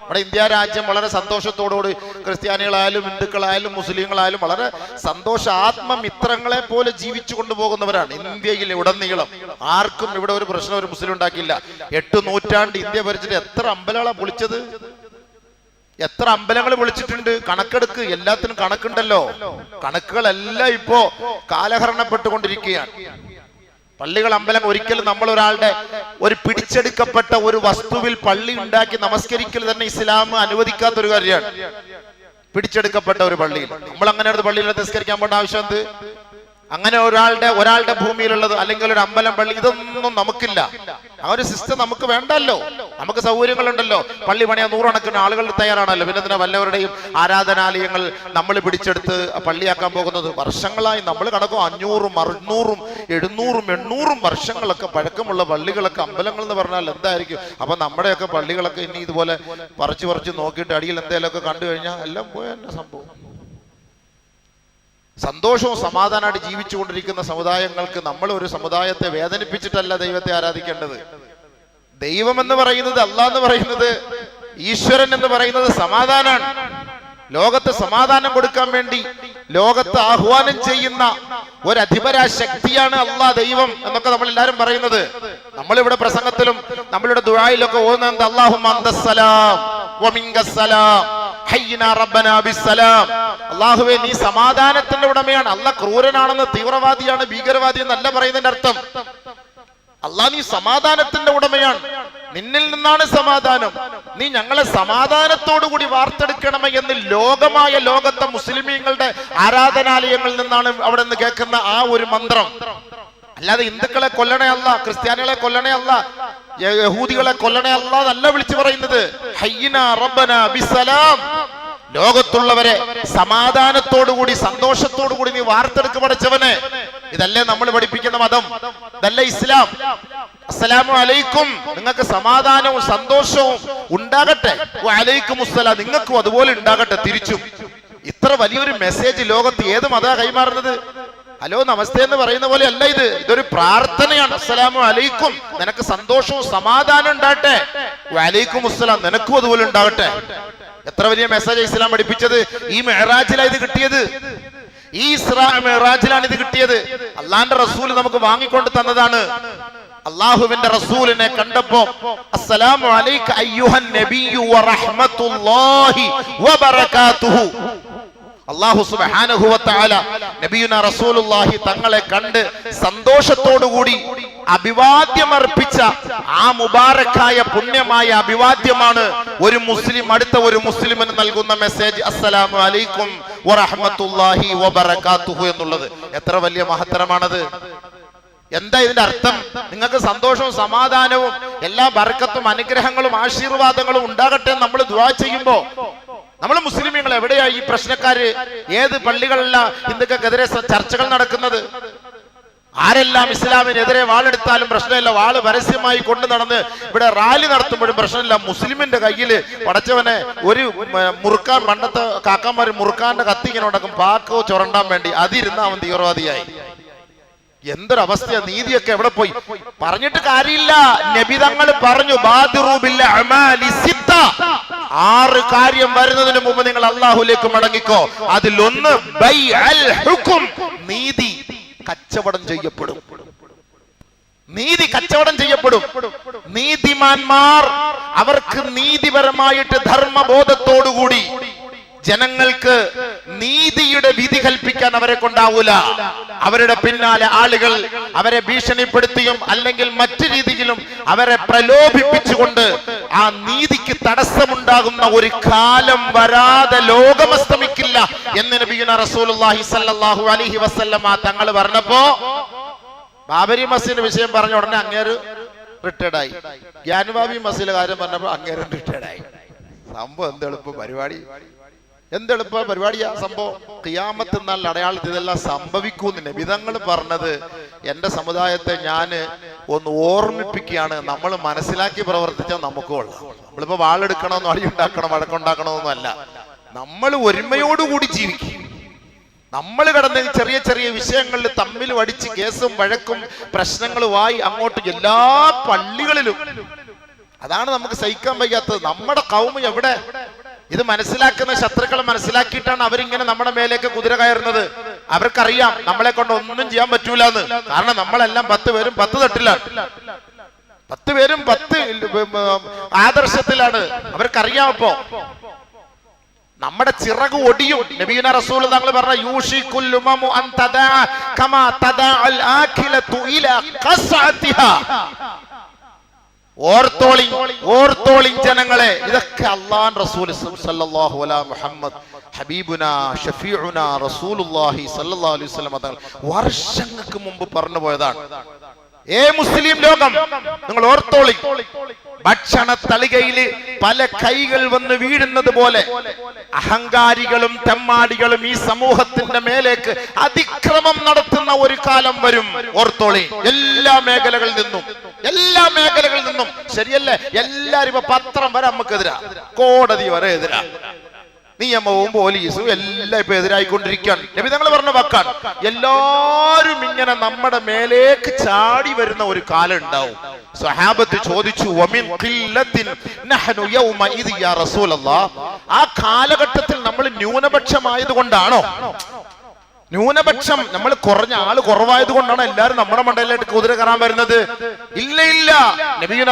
നമ്മുടെ ഇന്ത്യ രാജ്യം വളരെ സന്തോഷത്തോടുകൂടി ക്രിസ്ത്യാനികളായാലും ഹിന്ദുക്കളായാലും മുസ്ലിങ്ങളായാലും വളരെ സന്തോഷ ആത്മമിത്രങ്ങളെ പോലെ ജീവിച്ചു കൊണ്ടുപോകുന്നവരാണ് ഇന്ത്യയിൽ ഉടനീളം. ആർക്കും ഇവിടെ ഒരു പ്രശ്നം ഒരു മുസ്ലിം ഉണ്ടാക്കിയില്ല. എട്ട് നൂറ്റാണ്ട് ഇന്ത്യ ഭരിച്ചിട്ട് എത്ര അമ്പലങ്ങളെ പൊളിച്ചത്? എത്ര അമ്പലങ്ങൾ വിളിച്ചിട്ടുണ്ട് കണക്കെടുക്ക്. എല്ലാത്തിനും കണക്കുണ്ടല്ലോ. കണക്കുകളെല്ലാം ഇപ്പോ കാലഹരണപ്പെട്ടുകൊണ്ടിരിക്കുകയാണ്. പള്ളികൾ അമ്പലം ഒരിക്കലും നമ്മൾ ഒരാളുടെ ഒരു പിടിച്ചെടുക്കപ്പെട്ട ഒരു വസ്തുവിൽ പള്ളി ഉണ്ടാക്കി നമസ്കരിക്കൽ തന്നെ ഇസ്ലാം അനുവദിക്കാത്ത ഒരു കാര്യമാണ്. പിടിച്ചെടുക്കപ്പെട്ട ഒരു പള്ളിയിൽ. നമ്മൾ അങ്ങനെ ഒരു പള്ളിയിൽ നിസ്കരിക്കാൻ പോകേണ്ട ആവശ്യം എന്ത്? അങ്ങനെ ഒരാളുടെ ഒരാളുടെ ഭൂമിയിലുള്ളത് അല്ലെങ്കിൽ ഒരു അമ്പലം പള്ളി ഇതൊന്നും നമുക്കില്ല. ആ ഒരു സിസ്റ്റം നമുക്ക് വേണ്ടല്ലോ. നമുക്ക് സൗകര്യങ്ങളുണ്ടല്ലോ. പള്ളി പണിയാൻ നൂറുകണക്കിന് ആളുകൾ തയ്യാറാണല്ലോ. പിന്നെ തന്നെ വല്ലവരുടെയും ആരാധനാലയങ്ങൾ നമ്മൾ പിടിച്ചെടുത്ത് പള്ളിയാക്കാൻ പോകുന്നത്? വർഷങ്ങളായി നമ്മൾ കണക്കും അഞ്ഞൂറും അറുന്നൂറും എഴുന്നൂറും എണ്ണൂറും വർഷങ്ങളൊക്കെ പഴക്കമുള്ള പള്ളികളൊക്കെ അമ്പലങ്ങൾ എന്ന് പറഞ്ഞാൽ എന്തായിരിക്കും? അപ്പൊ നമ്മുടെയൊക്കെ പള്ളികളൊക്കെ ഇനി ഇതുപോലെ പറിച്ചു പറിച്ച് നോക്കിയിട്ട് അടിയിൽ എന്തെങ്കിലുമൊക്കെ കണ്ടു കഴിഞ്ഞാൽ എല്ലാം പോയ സംഭവം. സന്തോഷവും സമാധാനമായിട്ട് ജീവിച്ചുകൊണ്ടിരിക്കുന്ന സമുദായങ്ങൾക്ക് നമ്മൾ ഒരു സമുദായത്തെ വേദനിപ്പിച്ചിട്ടല്ല ദൈവത്തെ ആരാധിക്കേണ്ടത്. ദൈവം എന്ന് പറയുന്നത് അല്ല എന്ന് പറയുന്നത് ഈശ്വരൻ എന്ന് പറയുന്നത് സമാധാനാണ്. ലോകത്ത് സമാധാനം കൊടുക്കാൻ വേണ്ടി ലോകത്ത് ആഹ്വാനം ചെയ്യുന്ന ഒരു അധിപരാ ശക്തിയാണ് അള്ളാ ദൈവം എന്നൊക്കെ നമ്മൾ എല്ലാവരും പറയുന്നത്. നമ്മളിവിടെ പ്രസംഗത്തിലും നമ്മളുടെ ദുഴായിലൊക്കെ ഓതുന്നത് അള്ളാഹു അള്ളാഹുവെ നീ സമാധാനത്തിന്റെ ഉടമയാണ്. അല്ല ക്രൂരനാണെന്ന് തീവ്രവാദിയാണ് ഭീകരവാദി എന്നല്ല പറയുന്നതിന്റെ അർത്ഥം. അള്ളാഹ് നീ സമാധാനത്തിന്റെ ഉടമയാണ്. നിന്നിൽ നിന്നാണ് സമാധാനം. നീ ഞങ്ങളെ സമാധാനത്തോടുകൂടി വാർത്തെടുക്കണമേ എന്ന് ലോകമായ ലോകത്തെ മുസ്ലിമീങ്ങളുടെ ആരാധനാലയങ്ങളിൽ നിന്നാണ് അവിടെ നിന്ന് കേൾക്കുന്ന ആ ഒരു മന്ത്രം. അല്ലാതെ ഹിന്ദുക്കളെ കൊല്ലണേ അല്ല ക്രിസ്ത്യാനികളെ കൊല്ലണേ അല്ല യഹൂദികളെ കൊല്ലണേ അല്ല എന്നല്ല വിളിച്ചു പറയുന്നത്. ലോകത്തുള്ളവരെ സമാധാനത്തോടുകൂടി സന്തോഷത്തോടുകൂടി നീ വാർത്തെടുക്ക് പഠിച്ചവനെ ഇതല്ലേ നമ്മൾ പഠിപ്പിക്കുന്ന മതം. ഇതല്ലേ ഇസ്ലാം. അസ്സലാമു അലൈക്കും. നിങ്ങൾക്ക് സമാധാനവും സന്തോഷവും ഉണ്ടാകട്ടെ. അലൈക്കും അസ്സലാം. നിങ്ങൾക്കും അതുപോലെ ഉണ്ടാകട്ടെ തിരിച്ചും. ഇത്ര വലിയൊരു മെസ്സേജ് ലോകത്ത് ഏത് മതാ കൈമാറുന്നത്? ഹലോ നമസ്തേ എന്ന് പറയുന്ന പോലെ അല്ല ഇത്. ഇതൊരു പ്രാർത്ഥനയാണ്. അസ്സലാമു അലൈക്കും. നിനക്ക് സന്തോഷവും സമാധാനം ഉണ്ടാകട്ടെ. വലൈക്കും അസ്സലാം. നിനക്കും അതുപോലെ ഉണ്ടാകട്ടെ. എത്ര വലിയ മെസ്സേജ് ഇസ്ലാം പഠിപ്പിച്ചത്? ഈ മെഹറാജിലാണ് ഇത് കിട്ടിയത്. ഈ ഇസ്രാ മെഹറാജിലാണ് ഇത് കിട്ടിയത്. അള്ളാന്റെ റസൂൽ നമുക്ക് വാങ്ങിക്കൊണ്ട് തന്നതാണ്. അള്ളാഹുവിന്റെ റസൂലിനെ കണ്ടപ്പോ അസ്സലാമു അലൈക വറഹ്മത്തുള്ളാഹി വബറകാതുഹു. അള്ളാഹു സുബ്ഹാനഹു വതആല നബിയുന റസൂലുള്ളാഹി തങ്ങളെ കണ്ട് സന്തോഷത്തോടുകൂടി അഭിവാദ്യമർപ്പിച്ച ആ മുബാറക്കായ പുണ്യമായ അഭിവാദ്യമാണ് ഒരു മുസ്ലിം അടുത്ത ഒരു മുസ്ലിമിന് നൽകുന്ന മെസ്സേജ് അസ്സലാമു അലൈക്കും വറഹ്മത്തുള്ളാഹി വബറകാതുഹു എന്നുള്ളത്. എത്ര വലിയ മഹത്തരമാണത്. എന്താ ഇതിന്റെ അർത്ഥം? നിങ്ങൾക്ക് സന്തോഷവും സമാധാനവും എല്ലാ ബർക്കത്തും അനുഗ്രഹങ്ങളും ആശീർവാദങ്ങളും ഉണ്ടാകട്ടെ നമ്മൾ ദുവാ ചെയ്യുമ്പോ നമ്മൾ മുസ്ലിമീങ്ങൾ എവിടെയാ ഈ പ്രശ്നക്കാര്? ഏത് പള്ളികളല്ല ഹിന്ദുക്കൾക്കെതിരെ ചർച്ചകൾ നടക്കുന്നത്? ആരെല്ലാം ഇസ്ലാമിനെതിരെ വാളെടുത്താലും പ്രശ്നമില്ല. വാൾ പരസ്യമായി കൊണ്ടു നടന്ന് ഇവിടെ റാലി നടത്തുമ്പോഴും പ്രശ്നമില്ല. മുസ്ലിമിന്റെ കയ്യിൽ പടച്ചവനെ ഒരു മുറുക്കാൻ പണ്ടത്തെ കാക്കാമാർ മുറുക്കാന്റെ കത്തി ഇങ്ങനെ ഉണ്ടാക്കും പാക്കോ ചുരണ്ടാൻ വേണ്ടി. അതിരുന്ന അവൻ തീവ്രവാദിയായി. എന്തൊരു അവസ്ഥയാ നീതിയൊക്കെ എവിടെ പോയി? പറഞ്ഞിട്ട് കാര്യമില്ല. നബി തങ്ങൾ പറഞ്ഞു. ആറ് കാര്യം വരുന്നതിന് മുമ്പ് നിങ്ങൾ അള്ളാഹുലേക്ക് മടങ്ങിക്കോ. അതിലൊന്ന് ഒന്ന് നീതി കച്ചവടം ചെയ്യപ്പെടും. നീതി കച്ചവടം ചെയ്യപ്പെടും. നീതിമാന്മാർ അവർക്ക് നീതിപരമായിട്ട് ധർമ്മബോധത്തോടുകൂടി ജനങ്ങൾക്ക് നീതിയുടെ വിധി കൽപ്പിക്കാൻ അവരെ കൊണ്ടാവൂല. അവരുടെ പിന്നാലെ ആളുകൾ അവരെ ഭീഷണിപ്പെടുത്തിയും അല്ലെങ്കിൽ മറ്റു രീതിയിലും അവരെ പ്രലോഭിപ്പിച്ചുകൊണ്ട് ആ നീതിക്ക് തടസ്സമുണ്ടാകുന്ന ഒരു കാലം വരാതെ ലോകമസ്തമിക്കില്ല എന്ന് നബിയുന റസൂലുള്ളാഹി സ്വല്ലല്ലാഹു അലൈഹി വസല്ലമ തങ്ങൾ പറഞ്ഞപ്പോ ബാബരി മസ്ജിദിന്റെ വിഷയം പറഞ്ഞ ഉടനെ അങ്ങേര് റിട്ടയർഡ് ആയി. ഗ്യാനുബാബി മസ്ജിദിലെ കാര്യം പറഞ്ഞപ്പോ അങ്ങേരും റിട്ടയർഡ് ആയി. സംഭവം എന്ത് പരിപാടി? എന്ത് എളുപ്പ പരിപാടിയാ സംഭവം? കിയാമത്ത് എന്നാൽ അടയാളത്തിൽ ഇതെല്ലാം സംഭവിക്കൂന്ന് നബിതങ്ങൾ പറഞ്ഞത്. എന്റെ സമുദായത്തെ ഞാൻ ഒന്ന് ഓർമ്മിപ്പിക്കുകയാണ്. നമ്മൾ മനസ്സിലാക്കി പ്രവർത്തിച്ചാൽ നമുക്ക് കൊള്ളാം. നമ്മളിപ്പോ വാളെടുക്കണമെന്നോ അടി ഉണ്ടാക്കണം വഴക്കുണ്ടാക്കണമെന്നോ അല്ല. നമ്മൾ ഒരുമയോടുകൂടി ജീവിക്കും. നമ്മൾ കടന്ന ചെറിയ ചെറിയ വിഷയങ്ങളിൽ തമ്മിൽ വടിച്ച് കേസും വഴക്കും പ്രശ്നങ്ങളുമായി അങ്ങോട്ട് എല്ലാ പള്ളികളിലും. അതാണ് നമുക്ക് സഹിക്കാൻ വയ്യാത്തത്. നമ്മുടെ കൗമ എവിടെ? ഇത് മനസ്സിലാക്കുന്ന ശത്രുക്കളെ മനസ്സിലാക്കിയിട്ടാണ് അവരിങ്ങനെ നമ്മുടെ മേലേക്ക് കുതിര കയറുന്നത്. അവർക്കറിയാം നമ്മളെ കൊണ്ട് ഒന്നും ചെയ്യാൻ പറ്റൂല എന്ന് കാരണം നമ്മളെല്ലാം പത്ത് പേരും പത്ത് തട്ടിലാണ്. പത്ത് പേരും പത്ത് ആദർശത്തിലാണ്. അവർക്കറിയാം അപ്പോ. നമ്മുടെ ചിറക് ഒടിയും നബീന റസൂൽ തങ്ങൾ പറഞ്ഞ യൂഷി അൻ തദാ കമാ തദാ അൽ ഇലാ ഓർത്തോളി ഓർത്തോളി ജനങ്ങളെ ഇതൊക്കെ അള്ളാൻ റസൂൽ സല്ലല്ലാഹു അലൈഹി മുഹമ്മദ് ഹബീബുന ഷഫീഉന റസൂലുള്ളാഹി സല്ലല്ലാഹു അലൈഹി വസല്ലം തങ്ങൾ വർഷങ്ങൾക്ക് മുമ്പ് പറഞ്ഞു പോയതാണ് ഏ മുസ്ലിം ലോകം നിങ്ങൾ ഓർത്തോളി ഭക്ഷണ തളികയിൽ പല കൈകൾ വന്ന് വീഴുന്നത് പോലെ അഹങ്കാരികളും തെമ്മാടികളും ഈ സമൂഹത്തിന്റെ മേലേക്ക് അതിക്രമം നടത്തുന്ന ഒരു കാലം വരും. ഓർത്തോളി. എല്ലാ മേഖലകളിൽ നിന്നും എല്ലാ മേഖലകളിൽ നിന്നും ശരിയല്ലേ? എല്ലാരും ഇപ്പൊ പത്രം വരെ നമുക്കെതിരാ. കോടതി വരെ എതിരാ. നിയമവും പോലീസും എല്ലാം ഇപ്പൊ എതിരായിക്കൊണ്ടിരിക്കുകയാണ്. നബി തങ്ങൾ പറഞ്ഞ വക്കാൻ എല്ലാരും ഇങ്ങനെ നമ്മുടെ മേലേക്ക് ചാടി വരുന്ന ഒരു കാലം ഉണ്ടാവും. സഹാബത്ത് ചോദിച്ചു? ആ കാലഘട്ടത്തിൽ നമ്മൾ ന്യൂനപക്ഷമായത് കൊണ്ടാണോ? ന്യൂനപക്ഷം നമ്മൾ കുറഞ്ഞ ആൾ കുറവായത് കൊണ്ടാണ് എല്ലാരും നമ്മുടെ മണ്ടയിലായിട്ട് കുതിര കയറാൻ വരുന്നത്? ഇല്ല ഇല്ല. നബീന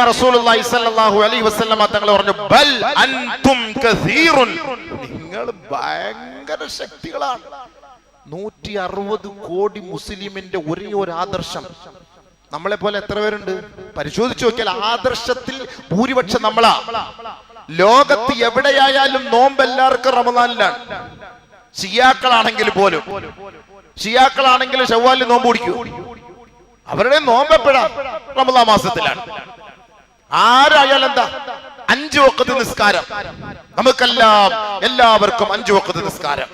അലൈഹി വസല്ലമ തങ്ങൾ പറഞ്ഞു ബൽ അൻതും കസീറുൻ. നിങ്ങൾ ഭയങ്കര ശക്തികളാണ്. നൂറ്റി അറുപത് കോടി മുസ്ലിമിന്റെ ഒരേ ഒരു ആദർശം. നമ്മളെ പോലെ എത്ര പേരുണ്ട്? പരിശോധിച്ചു നോക്കിയാൽ ആദർശത്തിൽ ഭൂരിപക്ഷം നമ്മളാ. ലോകത്ത് എവിടെയായാലും നോമ്പ് എല്ലാവർക്കും റമദാനിലാണ്. ഷിയാക്കളാണെങ്കിൽ പോലും. ഷിയാക്കളാണെങ്കിൽ ഷവ്വാലിൽ നോമ്പ് പിടിക്കും. അവരുടെ നോമ്പ് എപ്പോഴാ റമദാ മാസത്തിലാണ്. ആരായാലും എന്താ? അഞ്ചു വക്കത്ത് നിസ്കാരം. നമുക്കെല്ലാം എല്ലാവർക്കും അഞ്ചു വക്കത്ത് നിസ്കാരം.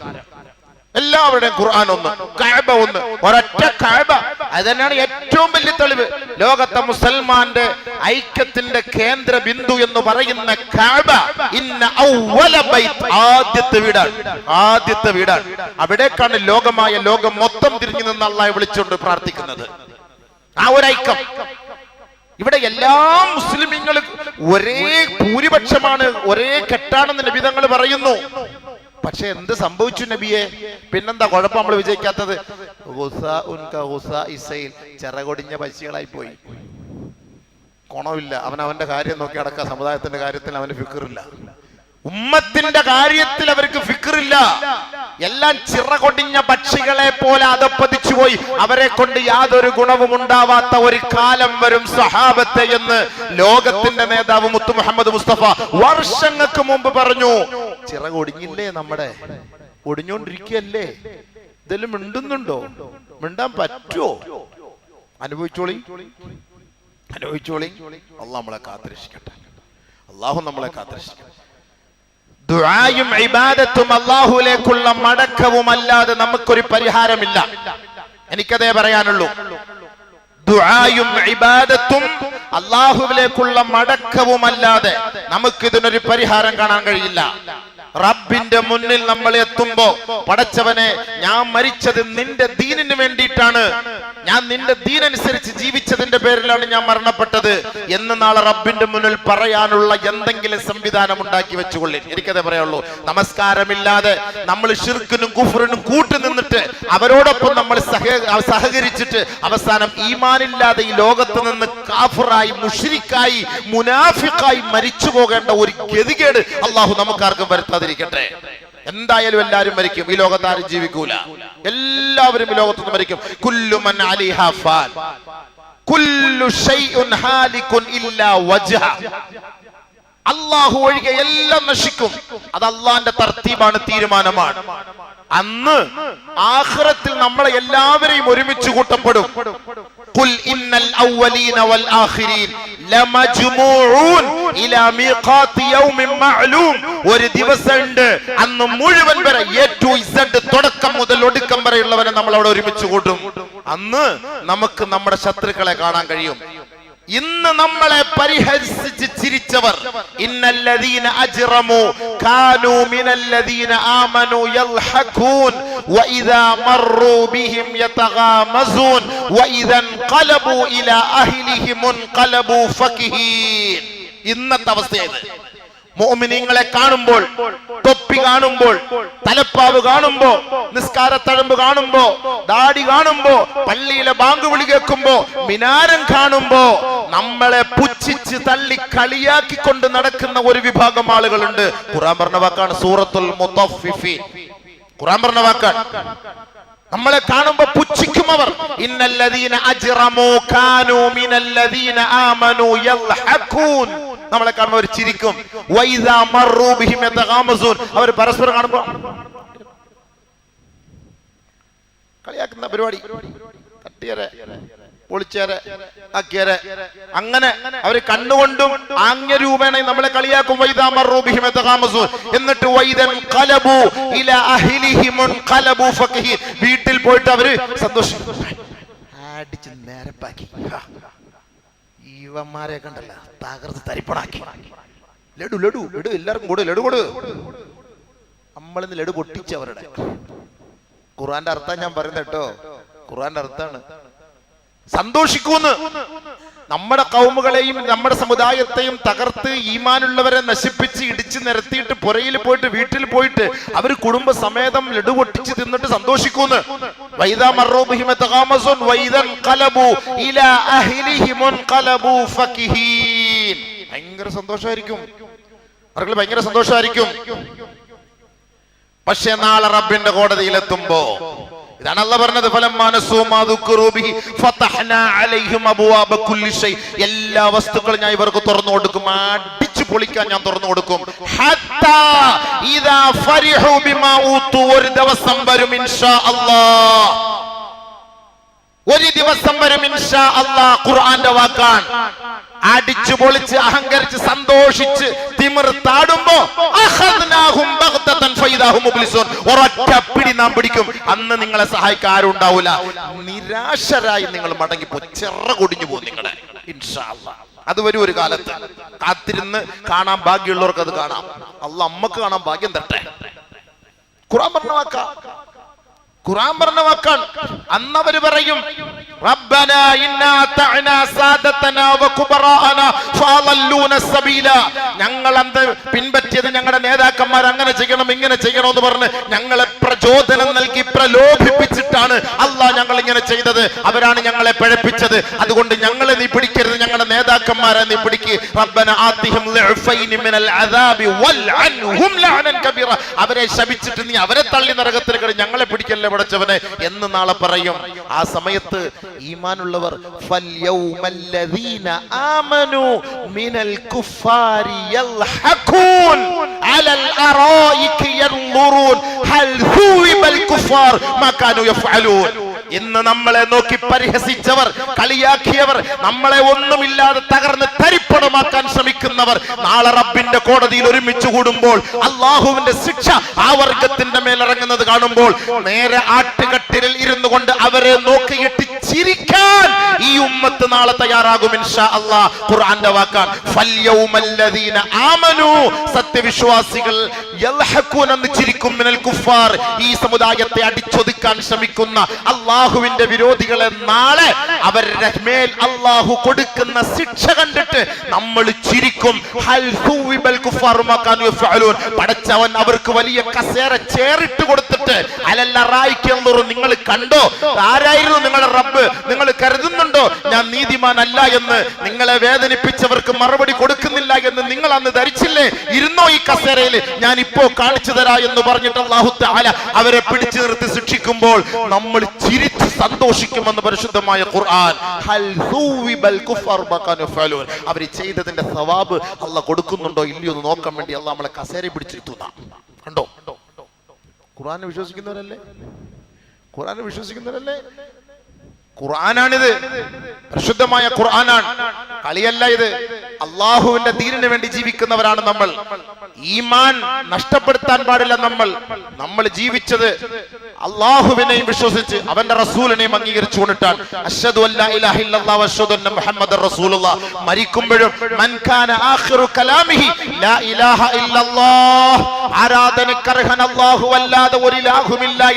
എല്ലാവരുടെയും ഖുർആൻ ഒന്ന് കഅബ ഒന്ന് ഒരൊറ്റ കഅബ. അത് തന്നെയാണ് ഏറ്റവും വലിയ തെളിവ്. ലോകത്തെ മുസൽമാന്റെ ഐക്യത്തിന്റെ കേന്ദ്ര ബിന്ദു എന്ന് പറയുന്ന കഅബ ഇന്ന ഔവല ബൈത്ത് ആദ്യത്തെ വീടാണ്. ആദ്യത്തെ വീടാണ്. അവിടേക്കാണ് ലോകമായ ലോകം മൊത്തം തിരിഞ്ഞു നിന്ന് അള്ളാഹെ വിളിച്ചുകൊണ്ട് പ്രാർത്ഥിക്കുന്നത്. ആ ഒരു ഐക്യം. ഇവിടെ എല്ലാ മുസ്ലിമീങ്ങളും ഒരേ ഭൂരിപക്ഷമാണ് ഒരേ കെട്ടാണെന്ന് നബിതങ്ങൾ പറയുന്നു. പക്ഷെ എന്ത് സംഭവിച്ചു നബിയെ? പിന്നെന്താ കുഴപ്പം നമ്മൾ വിജയിക്കാത്തത്? ചിറകൊടിഞ്ഞ പശികളായി പോയി. ഗുണമില്ല അവൻ അവന്റെ കാര്യം നോക്കി അടക്ക സമുദായത്തിന്റെ കാര്യത്തിൽ അവന് ഫിക്കറില്ല ഉമ്മത്തിന്റെ കാര്യത്തിൽ അവർക്ക് ഫിക്റില്ല എല്ലാം ചിറകൊടിഞ്ഞ പക്ഷികളെ പോലെ അതപ്പതിച്ചു പോയി. അവരെ കൊണ്ട് യാതൊരു ഗുണവും ഉണ്ടാവാത്ത ഒരു കാലം വരും സഹാബത്തെ എന്ന് ലോകത്തിന്റെ നേതാവ് മുത്തു മുഹമ്മദ് മുസ്തഫ വർഷങ്ങൾക്ക് മുമ്പ് പറഞ്ഞു. ചിറകൊടിഞ്ഞില്ലേ നമ്മുടെ? ഒടിഞ്ഞോണ്ടിരിക്കല്ലേ? ഇതെല്ലാം മിണ്ടുന്നുണ്ടോ? മിണ്ടാൻ പറ്റുമോ അനുഭവിച്ചോളി. അനുഭവിച്ചോളി. അള്ളാഹ് നമ്മളെ കാത്തിരക്ഷിക്കട്ടെ. അള്ളാഹു നമ്മളെ കാത്തിരക്ഷിക്കട്ടെ. ദുആയും ഇബാദത്തും അള്ളാഹുലേക്കുള്ള മടക്കവും അല്ലാതെ നമുക്കൊരു പരിഹാരമില്ല. എനിക്കതേ പറയാനുള്ളൂ. ദുആയും ഇബാദത്തും അള്ളാഹുവിലേക്കുള്ള മടക്കവുമല്ലാതെ നമുക്കിതിനൊരു പരിഹാരം കാണാൻ കഴിയില്ല. റബ്ബിന്റെ മുന്നിൽ നമ്മൾ എത്തുമ്പോ പടച്ചവനെ ഞാൻ മരിച്ചത് നിന്റെ ദീനിന് വേണ്ടിയിട്ടാണ്. ഞാൻ നിന്റെ ദീനനുസരിച്ച് ജീവിച്ചതിന്റെ പേരിലാണ് ഞാൻ മരണപ്പെട്ടത് എന്ന് നാളെ റബ്ബിന്റെ മുന്നിൽ പറയാനുള്ള എന്തെങ്കിലും സംവിധാനം ഉണ്ടാക്കി വെച്ചുകൊള്ളി. എനിക്കതേ പറയുള്ളൂ. നമസ്കാരമില്ലാതെ നമ്മൾ ഷിർക്കിനും കുഫറിനും കൂട്ടു നിന്നിട്ട് അവരോടൊപ്പം നമ്മൾ സഹ സഹകരിച്ചിട്ട് അവസാനം ഈമാനില്ലാതെ ഈ ലോകത്ത് നിന്ന് കാഫറായി മുഷിരിക്കായി മുനാഫിക്കായി മരിച്ചു പോകേണ്ട ഒരു ഗതികേട് അള്ളാഹു നമുക്കാർക്കും വരുത്താതിരിക്കട്ടെ എന്തായാലും എല്ലാവരും മരിക്കും. ഈ ലോകത്ത് ആരും ജീവിക്കൂല. എല്ലാവരും ഈ ലോകത്തുനിന്ന് മരിക്കും. ഷൈഉൻ ഇല്ലാ വജ്ഹ. അള്ളാഹു ഒഴികെ എല്ലാം നശിക്കും. അത് അള്ളാന്റെ തർത്തീബാണ് തീരുമാനമാണ്. അന്ന് ആഹ്റത്തിൽ നമ്മളെ എല്ലാവരെയും ഒരുമിച്ച് കൂട്ടപ്പെടും. ഇന്നൽ അവ്വലീന വൽ ആഖിരീൻ ലമജ്മൂഊൻ ഇലാ മീഖാത്തി യൗമിൻ മഅലൂം ഒരു ദിവസമുണ്ട്. അന്ന് മുഴുവൻ വരെ എ ടു ഇസഡ് തുടക്കം മുതൽ നമ്മൾ അവിടെ ഒരുമിച്ച് കൂട്ടും. അന്ന് നമുക്ക് നമ്മുടെ ശത്രുക്കളെ കാണാൻ കഴിയും. ഇന്ന് നമ്മളെ പരിഹസിച്ച് ചിരിച്ചവർ. ഇന്നല്ലദീന അജ്റമു കാനൂ മിനല്ലദീന ആമനു യൽഹഖൂൻ വഇദാ മർറൂ ബിഹിം യതഗാമസൂൻ വഇദാ ഖലബു ഇലാ അഹ്ലിഹിം ഖലബു ഫഖീൻ ഇന്നത്തെ അവസ്ഥയാണ് മോമിനിങ്ങളെ കാണുമ്പോൾ തൊപ്പി കാണുമ്പോൾ തലപ്പാവ് കാണുമ്പോ നിസ്കാരത്തഴമ്പ് കാണുമ്പോ ദാടി കാണുമ്പോ പള്ളിയിലെ ബാങ്ക് വിളി കേൾക്കുമ്പോ മിനാരം കാണുമ്പോ നമ്മളെ പുച്ഛിച്ച് തള്ളി കളിയാക്കി കൊണ്ട് നടക്കുന്ന ഒരു വിഭാഗം ആളുകളുണ്ട്. ഖുറാൻ പറഞ്ഞ വാക്കാണ് സൂറത്തുൽ മുത്തഫിഫി ഖുറാൻ പറഞ്ഞ വാക്കാണ്. നമ്മളെ കാണുമ്പോ പുച്ഛിക്കും അവർ. ഇന്നല്ലദീന അജ്റമൂ കാനൂ മിനല്ലദീന ആമനൂ യൽഹഖൂൻ നമ്മളെ കാണുമ്പോൾ ഒരു ചിരിക്കും. വൈദാ മർറൂ ബിഹിം യതഗാമസൂൻ. അവർ പരസ്പരം കാണുമ്പോ കളിയാക്കുന്ന പരിപാടി. തട്ടിയരെ. പൊളിച്ചേരെ അക്കേരെ അങ്ങനെ അവർ കണ്ണുകൊണ്ടും ആംഗ്യരൂപേണ നമ്മളെ കളിയാക്കും. എന്നിട്ട് വീട്ടിൽ പോയിട്ട് അവർ സന്തോഷം അടിച്ച് നേരപ്പാക്കി. ഇവന്മാരെ കണ്ടല്ല തകർത്ത് തരിപ്പണാക്കി. ലഡു ലഡു ലഡു. എല്ലാവർക്കും കൊടു ലഡു കൊടു. നമ്മളിന്ന് ലഡു പൊട്ടിച്ചവരുടെ. ഖുറാന്റെ അർത്ഥം ഞാൻ പറയുന്നത് കേട്ടോ. ഖുറാന്റെ അർത്ഥാണ് സന്തോഷിക്കൂന്ന്. നമ്മുടെ കൗമുകളെയും നമ്മുടെ സമുദായത്തെയും തകർത്ത് ഈമാനുള്ളവരെ നശിപ്പിച്ച് ഇടിച്ച് നിരത്തിയിട്ട് പുരയിൽ പോയിട്ട് വീട്ടിൽ പോയിട്ട് അവർ കുടുംബസമേതം ലഡു പൊട്ടിച്ച് തിന്നിട്ട് സന്തോഷിക്കൂന്ന്. ഭയങ്കര സന്തോഷമായിരിക്കും അവർക്ക് ഭയങ്കര സന്തോഷമായിരിക്കും പക്ഷെ നാളെ റബ്ബിന്റെ കോടതിയിലെത്തുമ്പോ ഇതാണ് അല്ല പറഞ്ഞത് എല്ലാ വസ്തുക്കളും ഞാൻ ഇവർക്ക് തുറന്നു കൊടുക്കും അടിച്ചു പൊളിക്കാൻ ഞാൻ തുറന്നു കൊടുക്കും. ഒരു ദിവസം വരും ഇൻഷാ അള്ളാ ഒരു ദിവസം വരും ഇൻഷാ അള്ളാ ഖുർആന്റെ വാക്കാൻ അടിച്ചു പൊളിച്ച് അഹങ്കരിച്ച് സന്തോഷിച്ച് തിമിർത്താടുമ്പോ മുബ്ലിസൂൻ ഒരൊറ്റ പിടി നാം പിടിക്കും. അന്ന് നിങ്ങളെ സഹായിക്കാൻ ആരും ഉണ്ടാവില്ല നിരാശരായി നിങ്ങൾ മടങ്ങിപ്പോ ചെറ കൊടിഞ്ഞു പോകും നിങ്ങളെ. ഇൻഷാ അല്ലാഹ് അത് വരും ഒരു കാലത്ത്. കാത്തിരുന്ന് കാണാൻ ഭാഗ്യമുള്ളവർക്ക് അത് കാണാം. അല്ല അമ്മയ്ക്ക് കാണാൻ ഭാഗ്യം തട്ടെ ഖുറാൻ പറഞ്ഞ ഖുറാൻ പറഞ്ഞ വാക്കാണ്. അന്നവര് പറയും ഞങ്ങൾ അന്ത് പിൻപറ്റിയത് ഞങ്ങളുടെ നേതാക്കന്മാർ അങ്ങനെ ചെയ്യണം ഇങ്ങനെ ചെയ്യണം എന്ന് പറഞ്ഞ് ഞങ്ങളെ പ്രചോദനം നൽകി പ്രലോഭിപ്പിച്ചിട്ടാണ് അള്ളാഹ് ഞങ്ങൾ ഇങ്ങനെ ചെയ്തത്. അവരാണ് ഞങ്ങളെ പിഴപ്പിച്ചത്. അതുകൊണ്ട് ഞങ്ങളെ നീ പിടിക്കരുത് ഞങ്ങളുടെ നേതാക്കന്മാരെ നീ പിടിക്ക്. അവരെ ശപിച്ചിട്ട് നീ അവരെ തള്ളി നരകത്തിൽ കിട ഞങ്ങളെ പിടിക്കല്ലേ പടച്ചവനെ എന്ന് നാളെ പറയും. ആ സമയത്ത് ഈമാനുള്ളവർ ഹൽ ഇന്ന് നമ്മളെ നോക്കി പരിഹസിച്ചവർ കളിയാക്കിയവർ നമ്മളെ ഒന്നുമില്ലാതെ തകർന്ന് തരിപ്പണമാക്കാൻ ശ്രമിക്കുന്നവർ നാളെ റബ്ബിന്റെ കോടതിയിൽ ഒരുമിച്ച് കൂടുമ്പോൾ അള്ളാഹുവിന്റെ ശിക്ഷ ആ വർഗത്തിന്റെ മേലിറങ്ങുന്നത് കാണുമ്പോൾ നേരെ ആട്ടുകട്ടിലിൽ ഇരുന്നു കൊണ്ട് അവരെ നോക്കിയിട്ട് ചിരിക്കാൻ ഈ ഉമ്മത്ത് നാളെ തയ്യാറാകും ഇൻഷാ ഖുർആന്റെ വാക്കാണ്. സത്യവിശ്വാസികൾ ചിരിക്കും മിനൽ കുഫാർ. ഈ സമുദായത്തെ അടിച്ചൊതുക്കാൻ ശ്രമിക്കുന്ന അള്ളാഹുവിന്റെ വിരോധികളെ നാളെ അവരുടെ മേൽ അള്ളാഹു കൊടുക്കുന്ന ശിക്ഷ കണ്ടിട്ട് നമ്മൾ ചിരിക്കും. പടച്ചവൻ അവർക്ക് വലിയ കസേര ചേറിട്ട് കൊടുത്തിട്ട് അലല്ല റായിക്കെന്നൊരു നിങ്ങൾ കണ്ടോ? ആരായിരുന്നു നിങ്ങളുടെ റബ്ബ്? നിങ്ങൾ കരുതുന്നുണ്ടോ? ഞാൻ നീതിമാനല്ല എന്ന്. നിങ്ങളെ വേദനിപ്പിച്ചവർക്ക് മറുപടി കൊടുക്കുന്നില്ല എന്ന് നിങ്ങൾ അന്ന് ധരിച്ചില്ലേ? ഇരുന്നോ ഈ കസേരയിൽ? ഞാൻ ഇപ്പോ കാണിച്ചു തരാ എന്ന് പറഞ്ഞിട്ട് അള്ളാഹു അവരെ പിടിച്ചു നിർത്തി ശിക്ഷിക്കുമ്പോൾ നമ്മൾ ചിരിച്ച് സന്തോഷിക്കുമെന്ന് പരിശുദ്ധമായ ഖുർആൻ. അവർ ചെയ്തതിന്റെ സവാബ് അല്ല കൊടുക്കുന്നുണ്ടോ ഇല്ലയോ എന്ന് നോക്കാൻ വേണ്ടി അല്ല നമ്മളെ കസേര പിടിച്ചിരുത്തുന്ന. കണ്ടോ? ഖുർആനെ വിശ്വസിക്കുന്നവരല്ലേ? ഖുർആനെ വിശ്വസിക്കുന്നവരല്ലേ? ഖുർആനാണിത്. പരിശുദ്ധമായ ഖുർആനാണ്. കളിയല്ല ഇത്. അള്ളാഹുവിന്റെ തീരിന് വേണ്ടി ജീവിക്കുന്നവരാണ് നമ്മൾ. ഈമാൻ നഷ്ടപ്പെടുത്താൻ പാടില്ല നമ്മൾ. നമ്മൾ ജീവിച്ചത് അള്ളാഹുവിനെയും വിശ്വസിച്ച് അവന്റെ റസൂലിനെയും അംഗീകരിച്ചു കൊണ്ടിട്ടാണ് അഷ്ഹദു അന്ന മരിക്കുമ്പോഴും മൻ കാന ആഖിറു കലാമിഹി ലാ ഇലാഹ ഇല്ലല്ലാഹ്. അല്ലാഹു ഒരു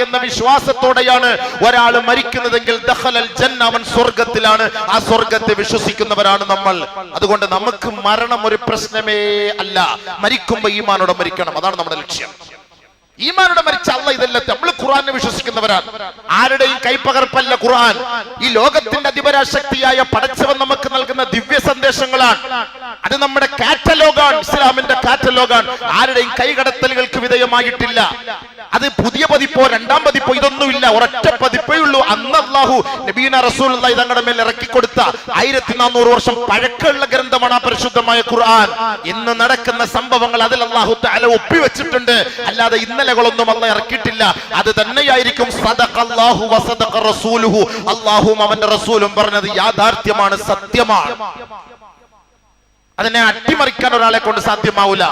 എന്ന വിശ്വാസത്തോടെയാണ് ഒരാൾ മരിക്കുന്നതെങ്കിൽ ദഖലൽ അവൻ സ്വർഗത്തിലാണ്. ആ സ്വർഗത്തെ വിശ്വസിക്കുന്നവരാണ് നമ്മൾ. അതുകൊണ്ട് നമുക്ക് മരണം ഒരു പ്രശ്നമേ അല്ല. മരിക്കുമ്പോ ഈമാനോടെ മരിക്കണം. അതാണ് നമ്മുടെ ലക്ഷ്യം. ഈമാനോടെ മരിച്ച അല്ല ഇതല്ല നമ്മൾ ഖുറാനെ വിശ്വസിക്കുന്നവരാണ്. ആരുടെയും കൈപ്പകർപ്പല്ല ഖുർആൻ. ഈ ലോകത്തിന്റെ അധിപരാശക്തിയായ പടച്ചവൻ നമുക്ക് നൽകുന്ന ദിവ്യ സന്ദേശങ്ങളാണ്. അത് നമ്മുടെ കാറ്റലോഗാണ് ഇസ്ലാമിന്റെ കാറ്റലോഗാണ്. ആരുടെയും കൈകടത്തലുകൾക്ക് വിധേയമായിട്ടില്ല. അത് പുതിയ പതിപ്പോ രണ്ടാം പതിപ്പോ ഇതൊന്നുമില്ല. ഒരൊറ്റ പതിപ്പേ ഉള്ളൂ. അന്ന് അള്ളാഹു നബീന റസൂൽ തങ്ങളുടെ മേൽ ഇറക്കി കൊടുത്ത ആയിരത്തി നാനൂറ് വർഷം പഴക്കമുള്ള ഗ്രന്ഥമാണ് ആ പരിശുദ്ധമായ ഖുർആൻ. ഇന്ന് നടക്കുന്ന സംഭവങ്ങൾ അതിൽ അള്ളാഹു തല ഒപ്പിവെച്ചിട്ടുണ്ട് അല്ലാതെ ഇന്നലകളൊന്നും അല്ല ഇറക്കിയിട്ടില്ല. അത് തന്നെയായിരിക്കും സദഖല്ലാഹു വസദഖ റസൂലുഹു. അവന്റെ റസൂലും പറഞ്ഞത് യാഥാർത്ഥ്യമാണ് സത്യമാണ്. അതിനെ അട്ടിമറിക്കാൻ ഒരാളെ കൊണ്ട് സാധ്യമാവില്ല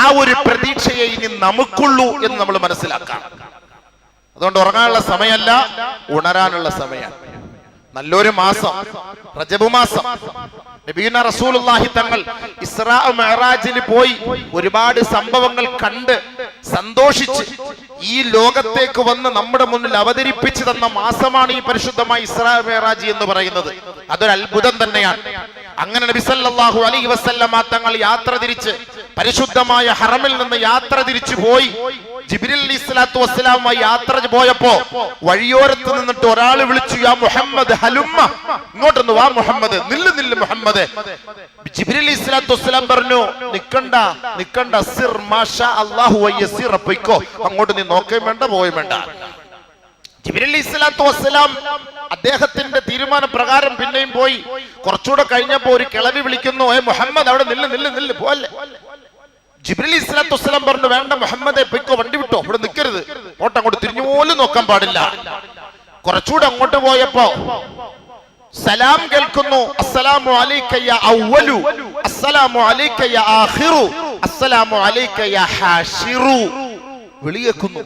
ആ ഒരു പ്രതീക്ഷയെ ഇനി നമുക്കുള്ളൂ എന്ന് നമ്മൾ മനസ്സിലാക്കാം അതുകൊണ്ട് ഉറങ്ങാനുള്ള സമയമല്ല ഉണരാനുള്ള സമയമാണ്. നല്ലൊരു മാസം റജബ് മാസം. നബീന റസൂലുള്ളാഹി തങ്ങൾ ഇസ്രാ മെഹറാജിൽ പോയി ഒരുപാട് സംഭവങ്ങൾ കണ്ട് സന്തോഷിച്ച് ഈ ലോകത്തേക്ക് വന്ന് നമ്മുടെ മുന്നിൽ അവതരിപ്പിച്ചു തന്ന മാസമാണ് ഈ പരിശുദ്ധമായ ഇസ്രാ മെഹറാജ് എന്ന് പറയുന്നത്. അതൊരു അത്ഭുതം തന്നെയാണ്. അങ്ങനെ നബി സല്ലല്ലാഹു അലൈഹി വസല്ലമ തങ്ങൾ യാത്ര തിരിച്ച് പരിശുദ്ധമായ ഹറമിൽ നിന്ന് യാത്ര തിരിച്ചു പോയി. ജിബ്രീൽ അലി സ്വലാത്തു വസ്സലാമുമായി യാത്ര പോയപ്പോ വഴിയോരത്ത് നിന്നിട്ട് ഒരാൾ വിളിച്ചു യാ മുഹമ്മദ് ഹലുമ്മ. ഇങ്ങോട്ടൊന്ന് വാ മുഹമ്മദ് നില്ല് നില്ല് മുഹമ്മദ്. ജിബിരിൽ അലി സ്വലാത്തു വസ്സലാം പറഞ്ഞു നിക്കണ്ട നിക്കണ്ട സിർ മാഷാ വയ്യസിർ പൊയ്ക്കോ അങ്ങോട്ട് നീ നോക്കുകയും വേണ്ട പോവുകയും വേണ്ട. ജിബിരി അലി സ്വലാത്തു വസ്സലാം അദ്ദേഹത്തിന്റെ തീരുമാന പ്രകാരം പിന്നെയും പോയി. കുറച്ചുകൂടെ കഴിഞ്ഞപ്പോ ഒരു കിളവി വിളിക്കുന്നു ഏ മുഹമ്മദ് അവിടെ നില്ല് നില്ല് നില്ല് പോലെ ജിബ്രീൽ ഇസ്ലാത്തു വസ്സലാം പറഞ്ഞു വേണ്ട മുഹമ്മദെ പൊയ്ക്കോ വണ്ടി വിട്ടോ ഇവിടെ നിൽക്കരുത് ഓട്ടം അങ്ങോട്ട് തിരിഞ്ഞു പോലും നോക്കാൻ പാടില്ല. കുറച്ചുകൂടെ അങ്ങോട്ട് പോയപ്പോ സലാം കേൾക്കുന്നു അസ്സലാമു അലൈക്കയ്യ അവലു അസ്സലാമു അലൈക്കയ്യ ആഖിറു അസ്സലാമു അലൈക്കയ്യ ഹാഷിറു. വിളിയേക്കുന്നു.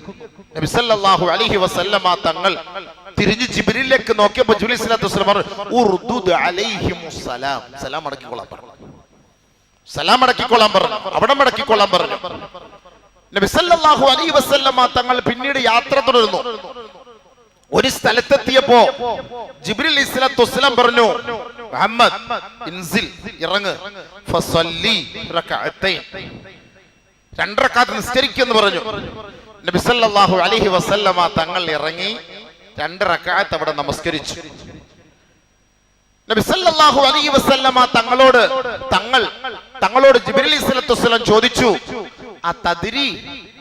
നബി സല്ലല്ലാഹു അലൈഹി വസല്ലമ തങ്ങൾ തിരിഞ്ഞു ജിബ്രീലിലേക്ക് നോക്കിയപ്പോൾ ജിബ്രീൽ സ്വലാത്തു വസല്ലം പറഞ്ഞു ഉർദുദ് അലൈഹിം സലാം അടക്കിക്കൊള്ളാൻ പറഞ്ഞു. സലാം അടക്കിക്കൊള്ളാൻ പറഞ്ഞു അവിടെ മടക്കിക്കൊള്ളാൻ പറഞ്ഞു. നബി സല്ലല്ലാഹു അലൈഹി വസല്ലമ തങ്ങൾ പിന്നീട് യാത്ര തുടർന്നു. ഒരു സ്ഥലത്തെത്തിയപ്പോ ജിബ്രിൽ ഇസ്ലാം വസ്സലാം പറഞ്ഞു മുഹമ്മദ് ഇൻസിൽ ഇറങ്ങ്. ഫസല്ലി റകഅത്തൈൻ രണ്ടരക്കാത്ത് നിസ്കരിക്കുമെന്ന് പറഞ്ഞു. നബി സല്ലല്ലാഹു അലൈഹി വസല്ലമ തങ്ങൾ ഇറങ്ങി രണ്ട് റക്അത്ത് അവിടെ നമസ്കരിച്ചു. നബി സല്ലല്ലാഹു അലൈഹി വസല്ലമ തങ്ങളോട് തങ്ങൾ തങ്ങളോട് ജിബ്രീൽ ഇസ്ലത്തു വസ്സലാം ചോദിച്ചു ആ തതിരി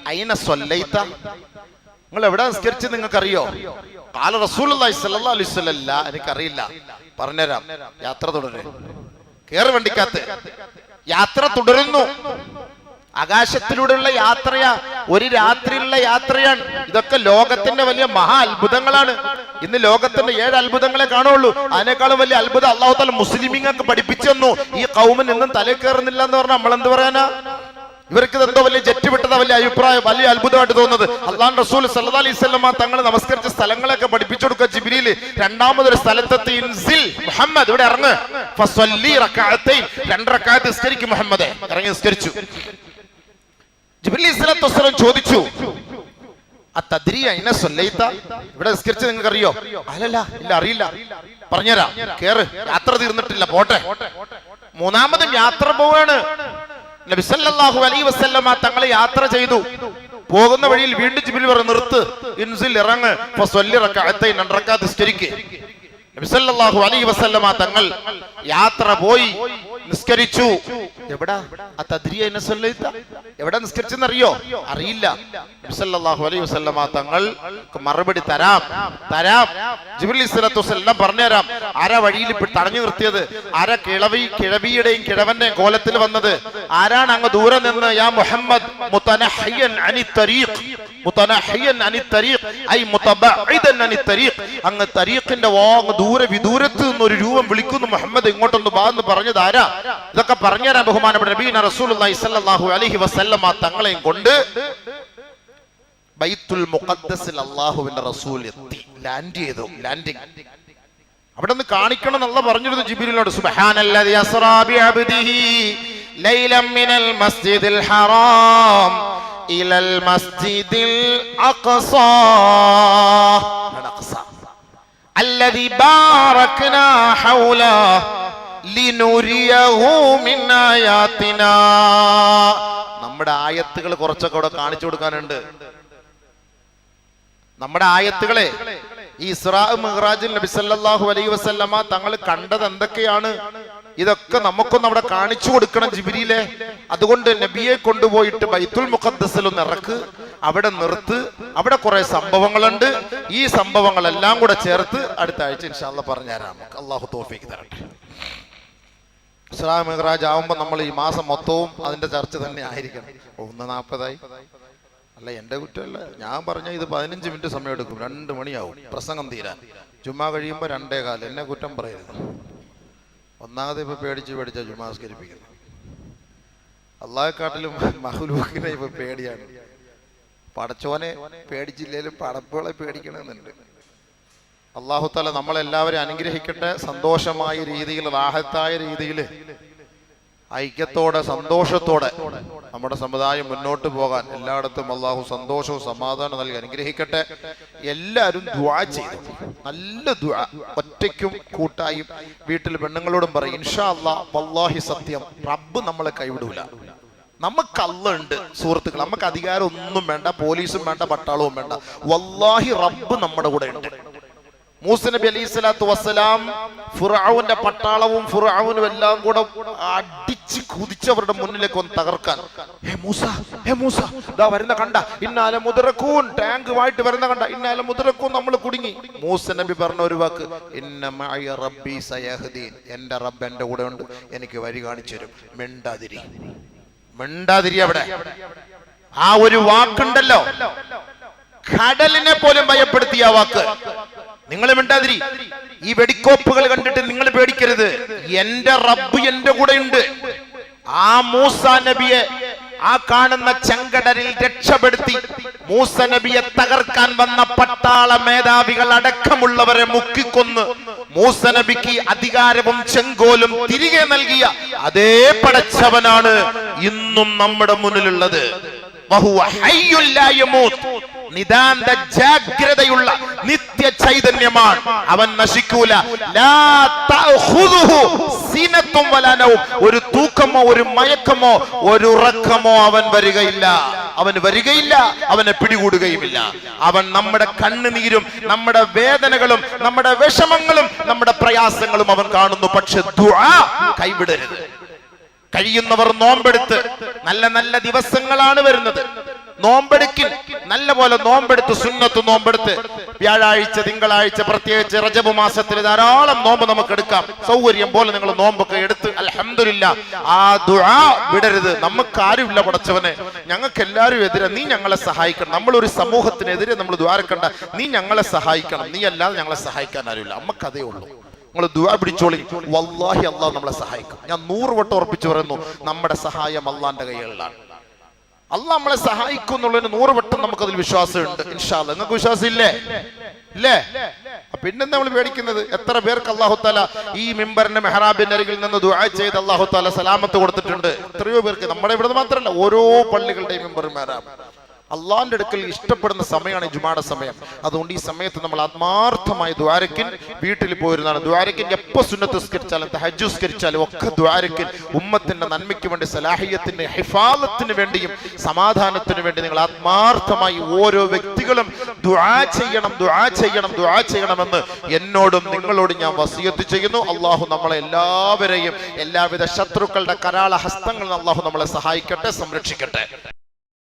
അയിന സ്വല്ലൈത്ത നിങ്ങൾ എവിടെ നിസ്കരിച്ച് നിങ്ങൾക്കറിയോ? കാല റസൂൽ ഇല്ല എനിക്കറിയില്ല. പറഞ്ഞുതരാം. യാത്ര തുടരെ. കേറി വണ്ടിക്കകത്ത്. യാത്ര തുടരുന്നു. ആകാശത്തിലൂടെയുള്ള യാത്രയാ ഒരു രാത്രിയിലുള്ള യാത്രയാണ്. ഇതൊക്കെ ലോകത്തിന്റെ വലിയ മഹാ അത്ഭുതങ്ങളാണ്. ഇന്ന് ലോകത്തിന്റെ ഏഴ് അത്ഭുതങ്ങളെ കാണുള്ളൂ അതിനേക്കാളും വലിയ അത്ഭുതം അള്ളാഹു താല മുസ്ലിമിങ്ങൾക്ക് പഠിപ്പിച്ചെന്നു ഈ കൗമൻ നിന്നും തല കയറുന്നില്ല എന്ന് പറഞ്ഞാൽ നമ്മൾ എന്ത് പറയാനാ? ഇവർക്ക് എന്തോ വലിയ ജെറ്റ് വിട്ടതാ വലിയ അഭിപ്രായം വലിയ അത്ഭുതമായിട്ട് തോന്നുന്നത്. അള്ളാൻ റസൂൽ സല്ലാ അലൈഹി വസല്ലമ തങ്ങൾ നമസ്കരിച്ച സ്ഥലങ്ങളൊക്കെ പഠിപ്പിച്ചു കൊടുക്കുക ജിബ്രീൽ രണ്ടാമതൊരു സ്ഥലത്തെത്തി ഇൻസിൽ മുഹമ്മദ്. ഇവിടെ ഇറങ്ങ്. രണ്ട് റക്അത്ത് നിസ്കരിക്കും മുഹമ്മദ്. ഇറങ്ങി നിസ്കരിച്ചു. ഇസ്ലാത്തു ചോദിച്ചു ഇവിടെ നിസ്കരിച്ച് നിങ്ങൾക്ക് അറിയോ അല്ലല്ല ഇല്ല അറിയില്ല. പറഞ്ഞുതരാം. കേറ്. യാത്ര തീർന്നിട്ടില്ല. പോട്ടെ. മൂന്നാമതും യാത്ര പോവാണ്. നബിസല്ലാഹു അലൈ വസല്ലമ തങ്ങളെ യാത്ര ചെയ്തു. പോകുന്ന വഴിയിൽ വീണ്ടും ജിബിൽ പറഞ്ഞു നിർത്ത്. ഇൻസിൽ ഇറങ്ങ്. ഫസ്വല്ലി നബിസല്ലാഹു അലൈ വസല്ലമ തങ്ങൾ യാത്ര പോയി നിസ്കരിച്ചു. എവിടാ? എവിടെ നിസ്കരിച്ചെന്നറിയോ? അറിയില്ല. നബിസല്ലാഹു അലൈഹി വസല്ലമ തങ്ങൾ മറുപടി തരാം. തരാം. ജിബ്രീൽ സ്വലത്തു വസ്സലാം പറഞ്ഞുതരാം. ആരാ വഴിയിൽ തടഞ്ഞു നിർത്തിയത്? ആരാ കിളവി കിഴവിയുടെയും കിഴവന്റെയും കോലത്തിൽ വന്നത്? ആരാണ് അങ്ങ് ദൂരെ നിന്ന് യാ മുഹമ്മദ് മുതനഹയ്യൻ അനി തരീഖ് മുതനഹയ്യൻ അനി തരീഖ് ഐ മുതബഇദൻ അനി തരീഖ്. അങ്ങ് തരീഖിന്റെ ദൂരെ വിദൂരത്ത് നിന്ന് ഒരു രൂപം വിളിക്കുന്നു മുഹമ്മദ് ഇങ്ങോട്ടൊന്ന് ബാ എന്ന് പറഞ്ഞത് ആരാ? ഇതൊക്കെ പറഞ്ഞുതരാൻ ബഹുമാനപ്പെട്ട വസല്ലമ തങ്ങളെയും കൊണ്ട് ബൈത്തുൽ റസൂൽ എത്തി. ചെയ്തു ലാൻഡിങ്. അവിടെ നിന്ന് കാണിക്കണം എന്നുള്ള പറഞ്ഞിരുന്നു ജിബിരിനോട് സുബ്ഹാനല്ലദി ലൈലം മിനൽ ഹറാം ഇലൽ الذي باركنا حوله لنريه من آياتنا നമ്മുടെ ആയത്തുകൾ കുറച്ചൊക്കെ അവിടെ കാണിച്ചു കൊടുക്കാനുണ്ട് നമ്മുടെ ആയത്തുകളെ ഈ ഇസ്രാ മിഹ്റാജിൽ നബി സല്ലല്ലാഹു അലൈഹി വസല്ലമ തങ്ങൾ കണ്ടത് എന്തൊക്കെയാണ് ഇതൊക്കെ നമുക്കൊന്ന് അവിടെ കാണിച്ചു കൊടുക്കണം ജിബിരിയിലെ അതുകൊണ്ട് നബിയെ കൊണ്ടുപോയിട്ട് ബൈത്തുൽ മുഖദ്ദസിൽ ഒന്ന് ഇറക്ക് അവിടെ നിർത്ത്. അവിടെ കുറെ സംഭവങ്ങളുണ്ട്. ഈ സംഭവങ്ങളെല്ലാം കൂടെ ചേർത്ത് അടുത്ത ആഴ്ച ഇൻഷാല്ല പറഞ്ഞുതരാം. നമുക്ക് അള്ളാഹു തോഫിക്ക് തരട്ടെ. ഇസ്ലാം മെഹ്റാജ് ആവുമ്പോൾ നമ്മൾ ഈ മാസം മൊത്തവും അതിന്റെ ചർച്ച തന്നെ ആയിരിക്കണം. ഒന്ന് നാൽപ്പതായി. അല്ല എന്റെ കുറ്റമല്ല. ഞാൻ പറഞ്ഞ ഇത് പതിനഞ്ച് മിനിറ്റ് സമയം എടുക്കും രണ്ട് മണിയാവും. പ്രസംഗം തീരാൻ. ചുമ്മാ കഴിയുമ്പോൾ രണ്ടേ കാലം. എന്നെ കുറ്റം പറയരുത്. ഒന്നാമത് ഇപ്പൊ പേടിച്ച് പേടിച്ച ചുമ്മാസ്കരിപ്പിക്കുന്നത് അള്ളാഹെക്കാട്ടിലും മഹുലൂക്കിനെ ഇപ്പൊ പേടിയാണ്. പടച്ചോനെ പേടിച്ചില്ലേലും പടപ്പുകളെ പേടിക്കണമെന്നുണ്ട്. അള്ളാഹു താല നമ്മളെല്ലാവരും അനുഗ്രഹിക്കട്ടെ. സന്തോഷമായ രീതിയിൽ റാഹത്തായ രീതിയിൽ ഐക്യത്തോടെ സന്തോഷത്തോടെ നമ്മുടെ സമുദായം മുന്നോട്ട് പോകാൻ എല്ലായിടത്തും അള്ളാഹു സന്തോഷവും സമാധാനവും നൽകി അനുഗ്രഹിക്കട്ടെ. എല്ലാവരും ദ്വാ ചെയ്തു. നല്ല ദ്വാ ഒറ്റയ്ക്കും കൂട്ടായും വീട്ടിൽ പെണ്ണുങ്ങളോടും പറയും ഇൻഷാ അള്ളാഹ് വല്ലാഹി സത്യം. റബ്ബ് നമ്മളെ കൈവിടൂല. നമുക്ക് അല്ല ഉണ്ട് സുഹൃത്തുക്കൾ നമുക്ക് അധികാരം ഒന്നും വേണ്ട പോലീസും വേണ്ട പട്ടാളവും വേണ്ട. വല്ലാഹി റബ്ബ് നമ്മുടെ കൂടെ ഉണ്ട്. മൂസ നബി അലൈഹി സ്വലാത്തു വസ്സലാം ഫുറാവുന്റെ പട്ടാളവും ഫുറാവുനും എല്ലാം കൂടെ അടിച്ച് കുതിച്ചവരുടെ മുന്നിലേക്ക് ഒന്ന് തകർക്കാൻ. ഹേ മൂസ ഹേ വരുന്ന കണ്ട. ഇന്നാലെ മുതിരക്കൂൻ ടാങ്കുമായിട്ട് വരുന്ന കണ്ട. ഇന്നാലെ മുതിരക്കൂൻ നമ്മൾ കുടുങ്ങി. മൂസ നബി പറഞ്ഞ ഒരു വാക്ക് ഇന്ന മഅയ റബ്ബി സയഹദീൻ. എന്റെ റബ്ബ് എന്റെ കൂടെ ഉണ്ട്. എനിക്ക് വഴി കാണിച്ചു തരും. മിണ്ടാതിരി. മിണ്ടാതിരി അവിടെ. ആ ഒരു വാക്കുണ്ടല്ലോ. കടലിനെ പോലും ഭയപ്പെടുത്തിയ വാക്ക്. നിങ്ങൾ മിണ്ടാതിരി. ഈ വെടിക്കോപ്പുകൾ കണ്ടിട്ട് നിങ്ങൾ പേടിക്കരുത്. എന്റെ റബ്ബ് എന്റെ കൂടെ ഉണ്ട് ആ മൂസ നബിയെ ആ കാണുന്ന ചെങ്കടലിൽ രക്ഷപ്പെടുത്തി മൂസ നബിയെ തകർക്കാൻ വന്ന പട്ടാള മേധാവികൾ അടക്കമുള്ളവരെ മുക്കിക്കൊന്ന് മൂസ നബിക്ക് അധികാരവും ചെങ്കോലും തിരികെ നൽകിയ അതേ പടച്ചവനാണ് ഇന്നും നമ്മുടെ മുന്നിലുള്ളത്. നിതാന്ത ജാഗ്രതയുള്ള നിത്യ ചൈതന്യമാണ്. അവൻ നശിക്കൂല. ഒരു തൂക്കമോ ഒരു മയക്കമോ ഒരു ഉറക്കമോ അവൻ വരികയില്ല. അവൻ വരികയില്ല അവനെ പിടികൂടുകയുമില്ല. അവൻ നമ്മുടെ കണ്ണുനീരും നമ്മുടെ വേദനകളും നമ്മുടെ വിഷമങ്ങളും നമ്മുടെ പ്രയാസങ്ങളും അവൻ കാണുന്നു. പക്ഷെ കൈവിടരുത്. കഴിയുന്നവർ നോമ്പെടുത്ത് നല്ല നല്ല ദിവസങ്ങളാണ് വരുന്നത്. നോമ്പെടുക്കിൽ നല്ല പോലെ നോമ്പെടുത്ത് സുന്നത്ത് നോമ്പെടുത്ത്. വ്യാഴാഴ്ച തിങ്കളാഴ്ച പ്രത്യേകിച്ച് റജബ് മാസത്തിൽ ധാരാളം നോമ്പ് നമുക്ക് എടുക്കാം സൗകര്യം പോലെ നിങ്ങൾ നോമ്പൊക്കെ എടുത്ത് അലഹമില്ല ആ ദുആ വിടരുത്. നമുക്ക് ആരുമില്ല പടച്ചവനെ. ഞങ്ങൾക്ക് എല്ലാവരും എതിരെ. നീ ഞങ്ങളെ സഹായിക്കണം. നമ്മളൊരു സമൂഹത്തിനെതിരെ നമ്മൾ ദ്വാരക്കണ്ട. നീ ഞങ്ങളെ സഹായിക്കണം. നീ അല്ലാതെ ഞങ്ങളെ സഹായിക്കാൻ ആരുമില്ല. നമുക്ക് അതേ ഉള്ളൂ. നിങ്ങൾ ദുആ പിടിച്ചോളി. വല്ലാഹി അള്ളാഹ് നമ്മളെ സഹായിക്കും. ഞാൻ നൂറ് വട്ടം ഉറപ്പിച്ചു പറയുന്നു നമ്മുടെ സഹായം അള്ളാന്റെ കൈകളിലാണ്. അള്ളാഹ് നമ്മളെ സഹായിക്കും എന്നുള്ളതിന് നൂറ് വട്ടം നമുക്കതിൽ വിശ്വാസമുണ്ട്. ഇൻഷാല്ല നിങ്ങൾക്ക് വിശ്വാസം ഇല്ലേ? ഇല്ലേ പിന്നെ നമ്മൾ പേടിക്കുന്നത്? എത്ര പേർക്ക് അള്ളാഹു താല ഈ മിമ്പറിന്റെ മെഹറാബിന്റെ അരികിൽ നിന്ന് ദുആ ചെയ്ത് അള്ളാഹു താല സലാമത്ത് കൊടുത്തിട്ടുണ്ട്. എത്രയോ പേർക്ക്. നമ്മുടെ ഇവിടെ മാത്രമല്ല ഓരോ പള്ളികളുടെയും മെമ്പർ മെഹറാബ്. അള്ളാന്റെ അടുക്കൽ ഇഷ്ടപ്പെടുന്ന സമയമാണ് ജുമാടെ സമയം. അതുകൊണ്ട് ഈ സമയത്ത് നമ്മൾ ആത്മാർത്ഥമായി ദ്വാരക്കിൻ വീട്ടിൽ പോയിരുന്നാണ് ദ്വാരക്കിൻ എപ്പോ സുന്നത്ത് സ്കരിച്ചാലും ഒക്കെ ദ്വാരക്കിൻ ഉമ്മത്തിന്റെ നന്മയ്ക്ക് വേണ്ടി സലാഹിയത്തിന്റെ ഹിഫാലത്തിന് വേണ്ടിയും സമാധാനത്തിന് വേണ്ടി നിങ്ങൾ ആത്മാർത്ഥമായി ഓരോ വ്യക്തികളും ദ്വാ ചെയ്യണം ദ്വാ ചെയ്യണം ദ്വാ ചെയ്യണമെന്ന് എന്നോടും നിങ്ങളോടും ഞാൻ വസിയത്ത് ചെയ്യുന്നു. അള്ളാഹു നമ്മളെ എല്ലാവരെയും എല്ലാവിധ ശത്രുക്കളുടെ കരാള ഹസ്തങ്ങളിൽ അള്ളാഹു നമ്മളെ സഹായിക്കട്ടെ സംരക്ഷിക്കട്ടെ.